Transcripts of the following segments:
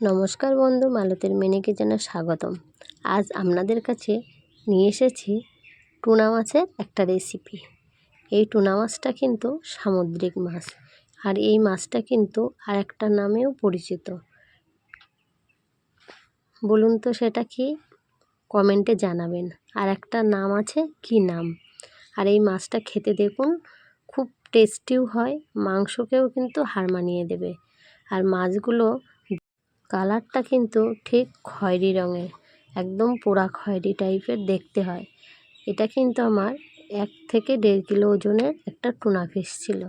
নমস্কার বন্ধু, মালতের মিনি কিচেনে স্বাগতম। আজ আপনাদের কাছে নিয়ে এসেছি টুনা মাছের একটা রেসিপি এই টুনা মাছটা কিন্তু সামুদ্রিক মাছ আর এই মাছটা কিন্তু আর একটা নামেও পরিচিত। বলুন তো সেটা কি? কমেন্টে জানাবেন। আর একটা নাম আছে, কি নাম? আর এই মাছটা খেতে দেখুন, খুব টেস্টিও হয়, মাংসকেও কিন্তু হার মানিয়ে দেবে। আর মাছগুলো কালারটা কিন্তু ঠিক খয়েরি রঙের, একদম পোড়া খয়েরি টাইপের দেখতে হয়। এটা কিন্তু আমার এক থেকে দেড় কিলো ওজনের একটা টুনা ফিস ছিল।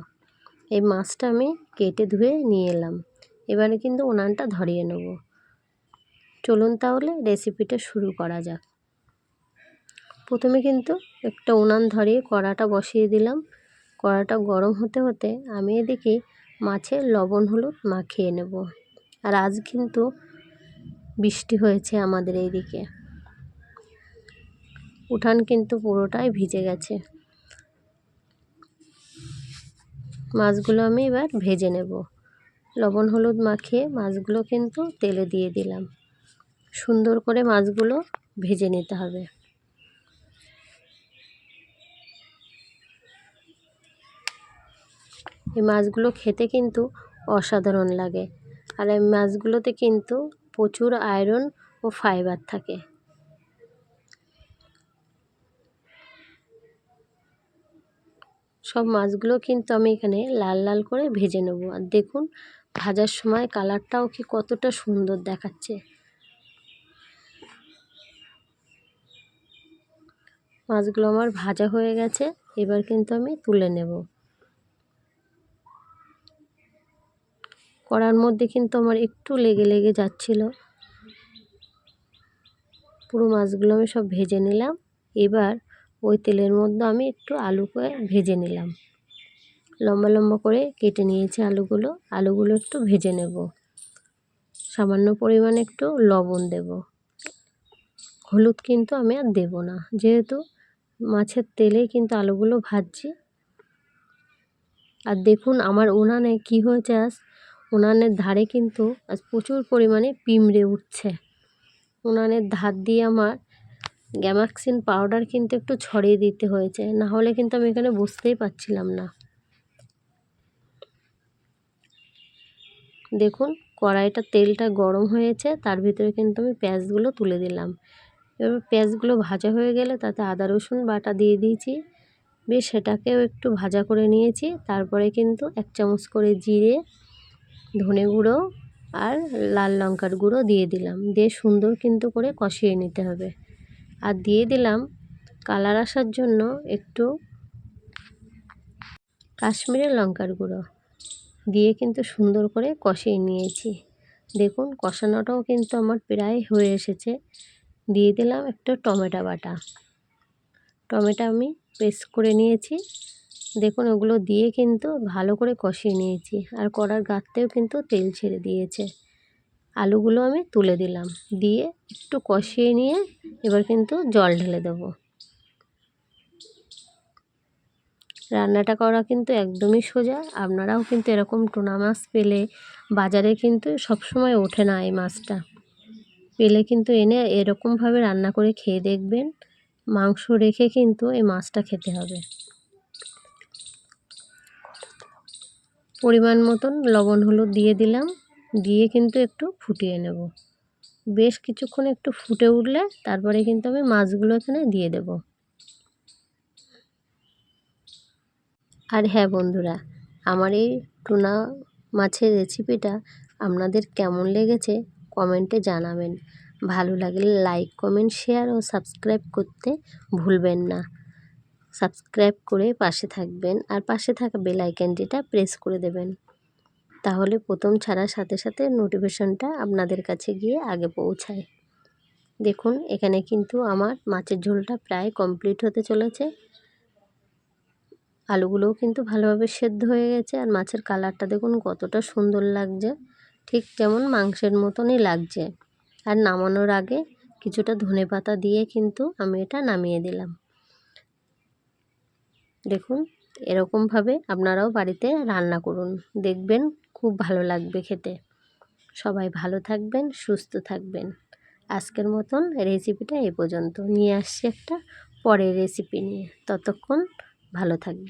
এই মাছটা আমি কেটে ধুয়ে নিয়ে এলাম। এবারে কিন্তু উনানটা ধরিয়ে নেব। চলুন তাহলে রেসিপিটা শুরু করা যাক। প্রথমে কিন্তু একটা উনান ধরিয়ে কড়াটা বসিয়ে দিলাম। কড়াটা গরম হতে হতে আমি এদিকে মাছের লবণ হলুদ মাখিয়ে নেব। আর আজ কিন্তু বৃষ্টি হয়েছে আমাদের এইদিকে। উঠান কিন্তু পুরোটাই ভিজে গেছে। মাছগুলো আমি এবার ভেজে নেব। লবণ হলুদ মাখিয়ে মাছগুলো কিন্তু তেলে দিয়ে দিলাম। সুন্দর করে মাছগুলো ভেজে নিতে হবে। এই মাছগুলো খেতে কিন্তু অসাধারণ লাগে। আর এই মাছগুলোতে কিন্তু প্রচুর আয়রন ও ফাইবার থাকে। সব মাছগুলো কিন্তু আমি এখানে লাল লাল করে ভেজে নেব। আর দেখুন, ভাজার সময় কালারটাও কি কতটা সুন্দর দেখাচ্ছে। মাছগুলো আমার ভাজা হয়ে গেছে, এবার কিন্তু আমি তুলে নেব। কড়ার মধ্যে কিন্তু আমার একটু লেগে লেগে যাচ্ছিল। পুরো মাছগুলো আমি সব ভেজে নিলাম। এবার ওই তেলের মধ্যে আমি একটু আলু করে ভেজে নিলাম। লম্বা লম্বা করে কেটে নিয়েছি আলুগুলো। আলুগুলো একটু ভেজে নেব। সামান্য পরিমাণে একটু লবণ দেব। হলুদ কিন্তু আমি আর দেব না। যেহেতু মাছের তেলেই কিন্তু আলুগুলো ভাজছি। আর দেখুন আমার উনানে কি হয়েছে আজ? উনানের ধারে কিন্তু আজ প্রচুর পরিমাণে পিমড়ে উঠছে। উনানের ধার দিয়ে আমার গ্যামাক্সিন পাউডার কিন্তু একটু ছড়িয়ে দিতে হয়েছে। না হলে কিন্তু আমি এখানে বুঝতেই পারছিলাম না। দেখুন, কড়াইটা তেলটা গরম হয়েছে, তার ভিতরে কিন্তু আমি পেঁয়াজগুলো তুলে দিলাম। এবার পেঁয়াজগুলো ভাজা হয়ে গেলে তাতে আদা, রসুন বাটা দিয়ে দিয়েছি। বেশ, সেটাকেও একটু ভাজা করে নিয়েছি। তারপরে কিন্তু এক চামচ করে জিরে ধনে গুঁড়ো আর লাল লঙ্কার গুঁড়ো দিয়ে দিলাম। দিয়ে সুন্দর কিন্তু করে কষিয়ে নিতে হবে। আর দিয়ে দিলাম কালার আসার জন্য একটু কাশ্মীরি লঙ্কার গুঁড়ো। দিয়ে কিন্তু সুন্দর করে কষিয়ে নিয়েছি। দেখুন, কষানোটাও কিন্তু আমার প্রায় হয়ে এসেছে। দিয়ে দিলাম একটু টমেটো বাটা। টমেটো আমি পেস্ট করে নিয়েছি। দেখুন, ওগুলো দিয়ে কিন্তু ভালো করে কষিয়ে নিয়েছি। আর কড়ার গাতেও কিন্তু তেল ছেড়ে দিয়েছে। আলুগুলো আমি তুলে দিলাম। দিয়ে একটু কষিয়ে নিয়ে এবার কিন্তু জল ঢেলে দেবো। রান্নাটা করা কিন্তু একদমই সোজা। আপনারাও কিন্তু এরকম টোনা মাছ পেলে বাজারে কিন্তু সবসময় ওঠে না এই মাছটা। পেলে কিন্তু এনে এরকমভাবে রান্না করে খেয়ে দেখবেন। মাংস রেখে কিন্তু এই মাছটা খেতে হবে। পরিমাণ মতন লবণ হলুদ দিয়ে দিলাম। দিয়ে কিন্তু একটু ফুটিয়ে নেব। বেশ কিছুক্ষণ একটু ফুটে উঠলে তারপরে কিন্তু আমি মাছগুলো এখানে দিয়ে দেব। আর হ্যাঁ বন্ধুরা, আমার এই টুনা মাছের রেসিপিটা আপনাদের কেমন লেগেছে কমেন্টে জানাবেন। ভালো লাগলে লাইক, কমেন্ট, শেয়ার ও সাবস্ক্রাইব করতে ভুলবেন না। সাবস্ক্রাইব করে পাশে থাকবেন আর পাশে থাকা বেল আইকনটিটা প্রেস করে দেবেন। তাহলে প্রথম ছাড়ার সাথে সাথে নোটিফিকেশনটা আপনাদের কাছে গিয়ে আগে পৌঁছায়। দেখুন, এখানে কিন্তু আমার মাছের ঝোলটা প্রায় কমপ্লিট হতে চলেছে। আলুগুলোও কিন্তু ভালোভাবে সেদ্ধ হয়ে গেছে আর মাছের কালারটা দেখুন কতটা সুন্দর লাগছে। ঠিক যেমন মাংসের মতনই লাগছে। আর নামানোর আগে কিছুটা ধনে পাতা দিয়ে কিন্তু আমি এটা নামিয়ে দিলাম। দেখুন এরকমভাবে আপনারাও বাড়িতে রান্না করুন। দেখবেন খুব ভালো লাগবে খেতে। সবাই ভালো থাকবেন, সুস্থ থাকবেন। আজকের মতন রেসিপিটা এ পর্যন্ত। নিয়ে আসছি একটা পরের রেসিপি নিয়ে। ততক্ষণ ভালো থাকবেন।